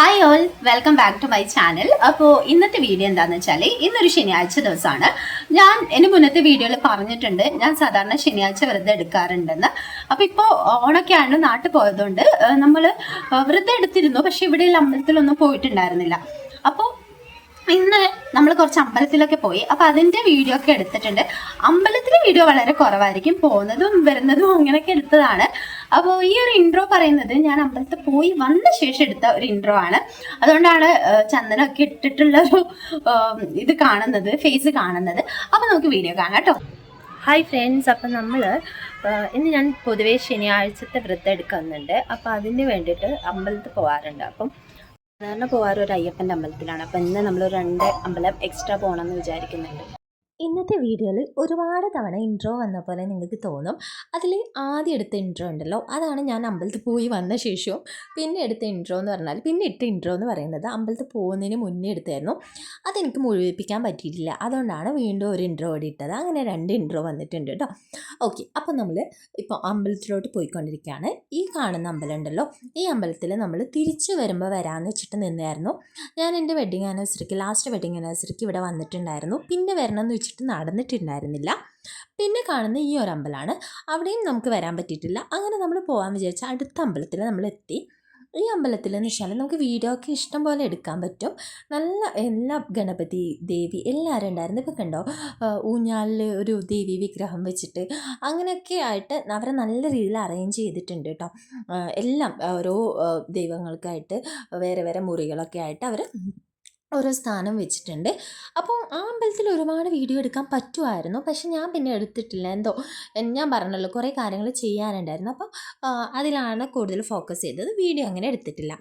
Hi all welcome back to my channel അപ്പോൾ ഇന്നത്തെ video എന്താണെന്ന് വെച്ചാൽ ഇന്നൊരു ശനിയാഴ്ച ദിവസമാണ്. ഞാൻ എന്റെ മുന്നത്തെ വീഡിയോയിൽ പറഞ്ഞിട്ടുണ്ട് ഞാൻ സാധാരണ ശനിയാഴ്ച വ്രതം എടുക്കാറുണ്ടെന്ന്. അപ്പോൾ ഇപ്പോൾ ഓണൊക്കെയാണ് നാട്ടിൽ പോയതുകൊണ്ട് നമ്മൾ വ്രതം എടുത്തിരുന്നു പക്ഷെ ഇവിടെയുള്ള അമ്പലത്തിലൊന്നും പോയിട്ടുണ്ടായിരുന്നില്ല. അപ്പോൾ ഇന്ന് നമ്മൾ കുറച്ച് അമ്പലത്തിലൊക്കെ പോയി അപ്പൊ അതിന്റെ വീഡിയോ ഒക്കെ എടുത്തിട്ടുണ്ട്. അമ്പലത്തിലെ വീഡിയോ വളരെ കുറവായിരിക്കും പോകുന്നതും വരുന്നതും അങ്ങനെയൊക്കെ എടുത്തതാണ്. അപ്പോൾ ഈ ഒരു ഇൻട്രോ പറയുന്നത് ഞാൻ അമ്പലത്തിൽ പോയി വന്ന ശേഷം എടുത്ത ഒരു ഇൻട്രോ ആണ്. അതുകൊണ്ടാണ് ചന്ദനമൊക്കെ ഇട്ടിട്ടുള്ള ഒരു ഇത് കാണുന്നത് ഫേസ് കാണുന്നത്. അപ്പൊ നമുക്ക് വീഡിയോ കാണാം കേട്ടോ. ഹായ് ഫ്രണ്ട്സ് അപ്പം നമ്മൾ ഇന്ന് ഞാൻ പൊതുവേ ശനിയാഴ്ചത്തെ വ്രതം എടുക്കുന്നുണ്ട്. അപ്പോൾ അതിന് വേണ്ടിയിട്ട് അമ്പലത്തിൽ പോകാറുണ്ട് അപ്പം സാധാരണ പോകാറ് ഒരു അയ്യപ്പന്റെ അമ്പലത്തിലാണ്. അപ്പം ഇന്ന് നമ്മൾ രണ്ട് അമ്പലം എക്സ്ട്രാ പോകണമെന്ന് വിചാരിക്കുന്നുണ്ട്. ഇന്നത്തെ വീഡിയോയിൽ ഒരുപാട് തവണ ഇൻട്രോ വന്ന പോലെ നിങ്ങൾക്ക് തോന്നും. അതിൽ ആദ്യം എടുത്ത ഇൻട്രോ ഉണ്ടല്ലോ. അതാണ് ഞാൻ അമ്പലത്തിൽ പോയി വന്ന ശേഷവും പിന്നെ എടുത്ത ഇൻട്രോ എന്ന് പറഞ്ഞാൽ പിന്നെ ഇട്ട ഇൻട്രോ എന്ന് പറയുന്നത് അമ്പലത്തിൽ പോകുന്നതിന് മുന്നേ എടുത്തായിരുന്നു. അതെനിക്ക് മുഴുവിപ്പിക്കാൻ പറ്റിയിട്ടില്ല. അതുകൊണ്ടാണ് വീണ്ടും ഒരു ഇൻട്രോ കൂടി ഇട്ടത്. അങ്ങനെ രണ്ട് ഇൻട്രോ വന്നിട്ടുണ്ട് കേട്ടോ ഓക്കെ അപ്പോൾ നമ്മൾ ഇപ്പോൾ അമ്പലത്തിലോട്ട് പോയിക്കൊണ്ടിരിക്കുകയാണ്. ഈ കാണുന്ന അമ്പലം ഉണ്ടല്ലോ. ഈ അമ്പലത്തിൽ നമ്മൾ തിരിച്ചു വരുമ്പോൾ വരാമെന്ന് വെച്ചിട്ട് നിന്നായിരുന്നു. ഞാൻ എന്റെ വെഡിങ് ആനിവേഴ്സറിക്ക് ലാസ്റ്റ് വെഡിങ് ആനിവേഴ്സറിക്ക് ഇവിടെ വന്നിട്ടുണ്ടായിരുന്നു. പിന്നെ വരണം എന്ന് വെച്ചിട്ട് നടന്നിട്ടുണ്ടായിരുന്നില്ല. പിന്നെ കാണുന്ന ഈ ഒരു അമ്പലമാണ്. അവിടെയും നമുക്ക് വരാൻ പറ്റിയിട്ടില്ല. അങ്ങനെ നമ്മൾ പോകാൻ വിചാരിച്ച അടുത്ത അമ്പലത്തിൽ നമ്മൾ എത്തി. ഈ അമ്പലത്തിൽ എന്ന് വെച്ചാൽ നമുക്ക് വീഡിയോ ഒക്കെ ഇഷ്ടം പോലെ എടുക്കാൻ പറ്റും. നല്ല എല്ലാ ഗണപതി ദേവി എല്ലാവരും ഉണ്ടായിരുന്നു. ഇപ്പോൾ കണ്ടോ ഊഞ്ഞാലിൽ ഒരു ദേവി വിഗ്രഹം വെച്ചിട്ട് അങ്ങനെയൊക്കെ ആയിട്ട് അവരെ നല്ല രീതിയിൽ അറേഞ്ച് ചെയ്തിട്ടുണ്ട് കേട്ടോ. എല്ലാം ഓരോ ദൈവങ്ങൾക്കായിട്ട് വേറെ വേറെ മുറികളൊക്കെ ആയിട്ട് അവർ ഓരോ സ്ഥാനം വെച്ചിട്ടുണ്ട്. അപ്പോൾ അമ്പലത്തിൽ ഒരുപാട് വീഡിയോ എടുക്കാൻ പറ്റുമായിരുന്നു പക്ഷെ ഞാൻ പിന്നെ എടുത്തിട്ടില്ല. എന്തോ ഞാൻ പറഞ്ഞല്ലോ കുറേ കാര്യങ്ങൾ ചെയ്യാനുണ്ടായിരുന്നു. അപ്പം അതിലാണ് കൂടുതൽ ഫോക്കസ് ചെയ്തത്. വീഡിയോ അങ്ങനെ എടുത്തിട്ടില്ല.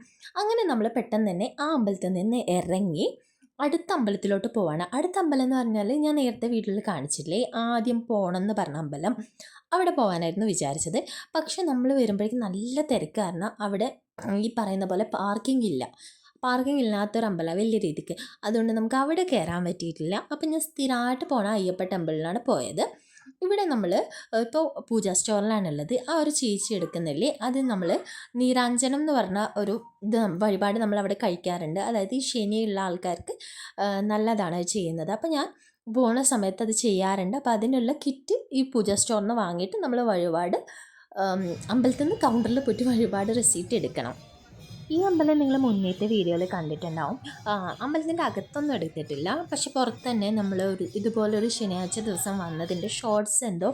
അങ്ങനെ നമ്മൾ പെട്ടെന്ന് തന്നെ ആ അമ്പലത്തിൽ നിന്ന് ഇറങ്ങി അടുത്ത അമ്പലത്തിലോട്ട് പോവാണ്. അടുത്ത അമ്പലം എന്ന് പറഞ്ഞാൽ ഞാൻ നേരത്തെ വീട്ടിൽ കാണിച്ചില്ലേ? ആദ്യം പോകണം എന്ന് പറഞ്ഞ അമ്പലം. അവിടെ പോകാനായിരുന്നു വിചാരിച്ചത്. പക്ഷെ നമ്മൾ വരുമ്പോഴേക്കും നല്ല തിരക്ക് കാരണം അവിടെ ഈ പറയുന്ന പോലെ പാർക്കിംഗ് ഇല്ല. പാർക്കിംഗ് ഇല്ലാത്തൊരു അമ്പല വലിയ രീതിക്ക്. അതുകൊണ്ട് നമുക്ക് അവിടെ കയറാൻ പറ്റിയിട്ടില്ല. അപ്പം ഞാൻ സ്ഥിരമായിട്ട് പോണ അയ്യപ്പ ടെമ്പിളിലാണ് പോയത്. ഇവിടെ നമ്മൾ ഇപ്പോൾ പൂജാ സ്റ്റോറിലാണുള്ളത്. ആ ഒരു ചേച്ചി എടുക്കുന്നില്ലേ അത് നമ്മൾ നീരാഞ്ജനം എന്ന് പറഞ്ഞ ഒരു ഇത് വഴിപാട് നമ്മൾ അവിടെ കഴിക്കാറുണ്ട്. അതായത് ഈ ശനിയുള്ള ആൾക്കാർക്ക് നല്ലതാണ് ചെയ്യുന്നത്. അപ്പോൾ ഞാൻ പോണ സമയത്ത് അത് ചെയ്യാറുണ്ട്. അപ്പോൾ അതിനുള്ള കിറ്റ് ഈ പൂജാ സ്റ്റോറിൽ നിന്ന് വാങ്ങിയിട്ട് നമ്മൾ വഴിപാട് അമ്പലത്തിൽ നിന്ന് കൗണ്ടറിൽ പോയിട്ട് വഴിപാട് റെസീപ്റ്റ് എടുക്കണം. ഈ അമ്പലം നിങ്ങൾ മുന്നേറ്റ വീഡിയോയിൽ കണ്ടിട്ടുണ്ടാവും. അമ്പലത്തിന്റെ അകത്തൊന്നും എടുത്തിട്ടില്ല. പക്ഷെ പുറത്ത് തന്നെ നമ്മൾ ഒരു ഇതുപോലൊരു ശനിയാഴ്ച ദിവസം വന്നതിന്റെ ഷോർട്സ് എന്തോ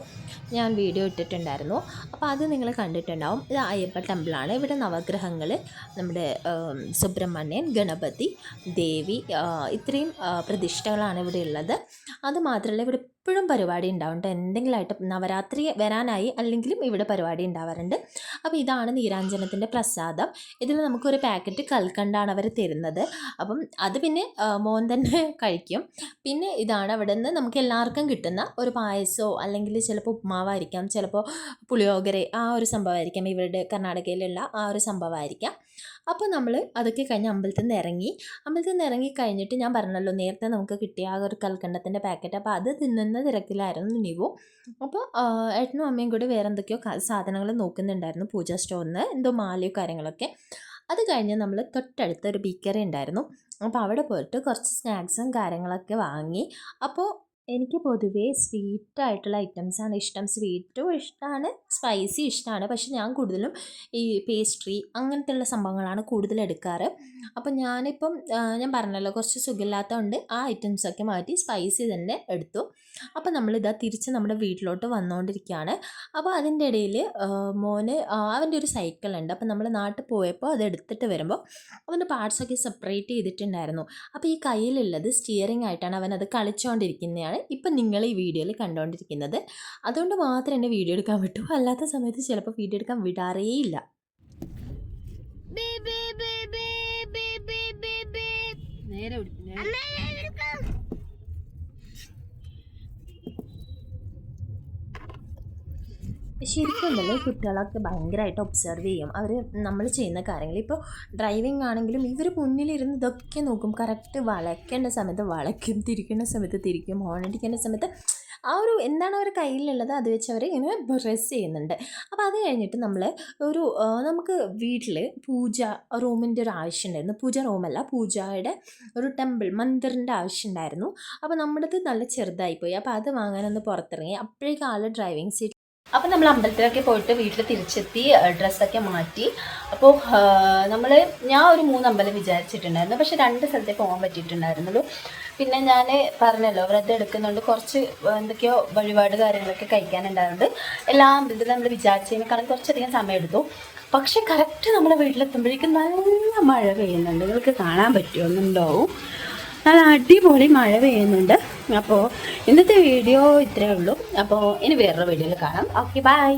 ഞാൻ വീഡിയോ ഇട്ടിട്ടുണ്ടായിരുന്നു. അപ്പോൾ അത് നിങ്ങൾ കണ്ടിട്ടുണ്ടാവും. ഇത് അയ്യപ്പ ടെമ്പിളാണ്. ഇവിടെ നവഗ്രഹങ്ങൾ നമ്മുടെ സുബ്രഹ്മണ്യൻ ഗണപതി ദേവി ഇത്രയും പ്രതിഷ്ഠകളാണ് ഇവിടെ ഉള്ളത്. അത് മാത്രമല്ല ഇവിടെ എപ്പോഴും പരിപാടി ഉണ്ടാവും. കേട്ടോ എന്തെങ്കിലുമായിട്ട് നവരാത്രി വരാനായി അല്ലെങ്കിലും ഇവിടെ പരിപാടി ഉണ്ടാവാറുണ്ട്. അപ്പോൾ ഇതാണ് നീരാഞ്ജനത്തിന്റെ പ്രസാദം. ഇതിൽ നമുക്കൊരു പാക്കറ്റ് കൽക്കണ്ടാണ് അവർ തരുന്നത്. അപ്പം അത് പിന്നെ മോൻ തന്നെ കഴിക്കും. പിന്നെ ഇതാണ് അവിടെ നിന്ന് നമുക്ക് എല്ലാവർക്കും കിട്ടുന്ന ഒരു പായസമോ അല്ലെങ്കിൽ ചിലപ്പോൾ ഉപ്മാവായിരിക്കാം ചിലപ്പോൾ പുളിയോഗര ആ ഒരു സംഭവമായിരിക്കാം. ഇവരുടെ കർണാടകയിലുള്ള ആ ഒരു സംഭവമായിരിക്കാം. അപ്പോൾ നമ്മൾ അതൊക്കെ കഴിഞ്ഞ് അമ്പലത്തിൽ നിന്ന് ഇറങ്ങി അമ്പലത്തിൽ നിന്ന് ഇറങ്ങി കഴിഞ്ഞിട്ട് ഞാൻ പറഞ്ഞല്ലോ നേരത്തെ നമുക്ക് കിട്ടിയ ആ ഒരു കൽക്കണ്ടത്തിന്റെ പാക്കറ്റ്. അപ്പോൾ അത് തിന്നുന്ന തിരക്കിലായിരുന്നു നിവു. അപ്പോൾ ഏട്ടനും അമ്മയും കൂടി വേറെ എന്തൊക്കെയോ സാധനങ്ങൾ നോക്കുന്നുണ്ടായിരുന്നു പൂജ സ്റ്റോറിൽ നിന്ന്. എന്തോ മാലയോ കാര്യങ്ങളൊക്കെ. അത് കഴിഞ്ഞ് നമ്മൾ തൊട്ടടുത്തൊരു ബേക്കറി ഉണ്ടായിരുന്നു. അപ്പോൾ അവിടെ പോയിട്ട് കുറച്ച് സ്നാക്സും കാര്യങ്ങളൊക്കെ വാങ്ങി. അപ്പോൾ എനിക്ക് പൊതുവേ സ്വീറ്റ് ആയിട്ടുള്ള ഐറ്റംസാണ് ഇഷ്ടം. സ്വീറ്റും ഇഷ്ടമാണ് സ്പൈസി ഇഷ്ടമാണ് പക്ഷെ ഞാൻ കൂടുതലും ഈ പേസ്ട്രി അങ്ങനത്തെ ഉള്ള സംഭവങ്ങളാണ് കൂടുതൽ എടുക്കാറ്. അപ്പം ഞാനിപ്പം ഞാൻ പറഞ്ഞല്ലോ കുറച്ച് സുഖമില്ലാത്തതുകൊണ്ട് ആ ഐറ്റംസൊക്കെ മാറ്റി സ്പൈസി തന്നെ എടുത്തു. അപ്പം നമ്മളിതാ തിരിച്ച് നമ്മുടെ വീട്ടിലോട്ട് വന്നുകൊണ്ടിരിക്കുകയാണ് അപ്പോൾ അതിന്റെ ഇടയിൽ മോന് അവന്റെ ഒരു സൈക്കിൾ ഉണ്ട്. അപ്പം നമ്മൾ നാട്ടിൽ പോയപ്പോൾ അത് എടുത്തിട്ട് വരുമ്പോൾ അവന്റെ പാർട്സൊക്കെ സെപ്പറേറ്റ് ചെയ്തിട്ടുണ്ടായിരുന്നു. അപ്പോൾ ഈ കയ്യിലുള്ളത് സ്റ്റിയറിംഗ് ആയിട്ടാണ് അവൻ അത് കളിച്ചുകൊണ്ടിരിക്കുന്നതാണ് ഇപ്പം നിങ്ങൾ ഈ വീഡിയോയിൽ കണ്ടുകൊണ്ടിരിക്കുന്നത്. അതുകൊണ്ട് മാത്രം എന്നെ വീഡിയോ എടുക്കാൻ വിട്ടു. അല്ലാത്ത സമയത്ത് ചിലപ്പോൾ വീഡിയോ എടുക്കാൻ വിടാറേയില്ല. നേരെ ശരിക്കും ഉണ്ടല്ലോ ഈ കുട്ടികളൊക്കെ ഭയങ്കരമായിട്ട് ഒബ്സർവ് ചെയ്യും. അവർ നമ്മൾ ചെയ്യുന്ന കാര്യങ്ങൾ. ഇപ്പോൾ ഡ്രൈവിംഗ് ആണെങ്കിലും ഇവർ മുന്നിലിരുന്ന് ഇതൊക്കെ നോക്കും. കറക്റ്റ് വളയ്ക്കേണ്ട സമയത്ത് വളയ്ക്കും തിരിക്കേണ്ട സമയത്ത് തിരിക്കും ഹോണടിക്കേണ്ട സമയത്ത് ആ ഒരു എന്താണ് അവരുടെ കയ്യിലുള്ളത് അത് വെച്ച് അവർ ഇങ്ങനെ ഡ്രസ്സ് ചെയ്യുന്നുണ്ട്. അപ്പോൾ അത് കഴിഞ്ഞിട്ട് നമ്മൾ ഒരു നമുക്ക് വീട്ടിൽ പൂജ റൂമിന്റെ ഒരു ആവശ്യം ഉണ്ടായിരുന്നു പൂജ റൂമല്ല പൂജയുടെ ഒരു ടെമ്പിൾ മന്ദിറിന്റെ ആവശ്യം ഉണ്ടായിരുന്നു അപ്പോൾ നമ്മുടേത് നല്ല ചെറുതായിപ്പോയി. അപ്പോൾ അത് വാങ്ങാനൊന്ന് പുറത്തിറങ്ങി. അപ്പോഴേക്കും ആൾ ഡ്രൈവിംഗ് സീറ്റ് അപ്പോൾ നമ്മൾ അമ്പലത്തിലൊക്കെ പോയിട്ട് വീട്ടിൽ തിരിച്ചെത്തി ഡ്രസ്സൊക്കെ മാറ്റി. അപ്പോൾ നമ്മൾ ഞാൻ ഒരു മൂന്ന് അമ്പലം വിചാരിച്ചിട്ടുണ്ടായിരുന്നു. പക്ഷെ രണ്ട് സ്ഥലത്തേ പോകാൻ പറ്റിയിട്ടുണ്ടായിരുന്നുള്ളൂ. പിന്നെ ഞാൻ പറഞ്ഞല്ലോ വ്രതം എടുക്കുന്നുണ്ട് കുറച്ച് എന്തൊക്കെയോ വഴിപാട് കാര്യങ്ങളൊക്കെ കഴിക്കാനുണ്ടായതുകൊണ്ട് എല്ലാ അമ്പലത്തിലും നമ്മൾ വിചാരിച്ചതിനേക്കാളും കുറച്ചധികം സമയം എടുത്തു പക്ഷെ കറക്റ്റ് നമ്മുടെ വീട്ടിലെത്തുമ്പോഴേക്കും നല്ല മഴ പെയ്യുന്നുണ്ട്. നിങ്ങൾക്ക് കാണാൻ പറ്റുമെന്നുണ്ടാവും നല്ല അടിപൊളി മഴ പെയ്യുന്നുണ്ട്. അപ്പോൾ ഇന്നത്തെ വീഡിയോ ഇത്രയേ ഉള്ളൂ. അപ്പോൾ ഇനി വേറൊരു വീഡിയോയിൽ കാണാം. Okay bye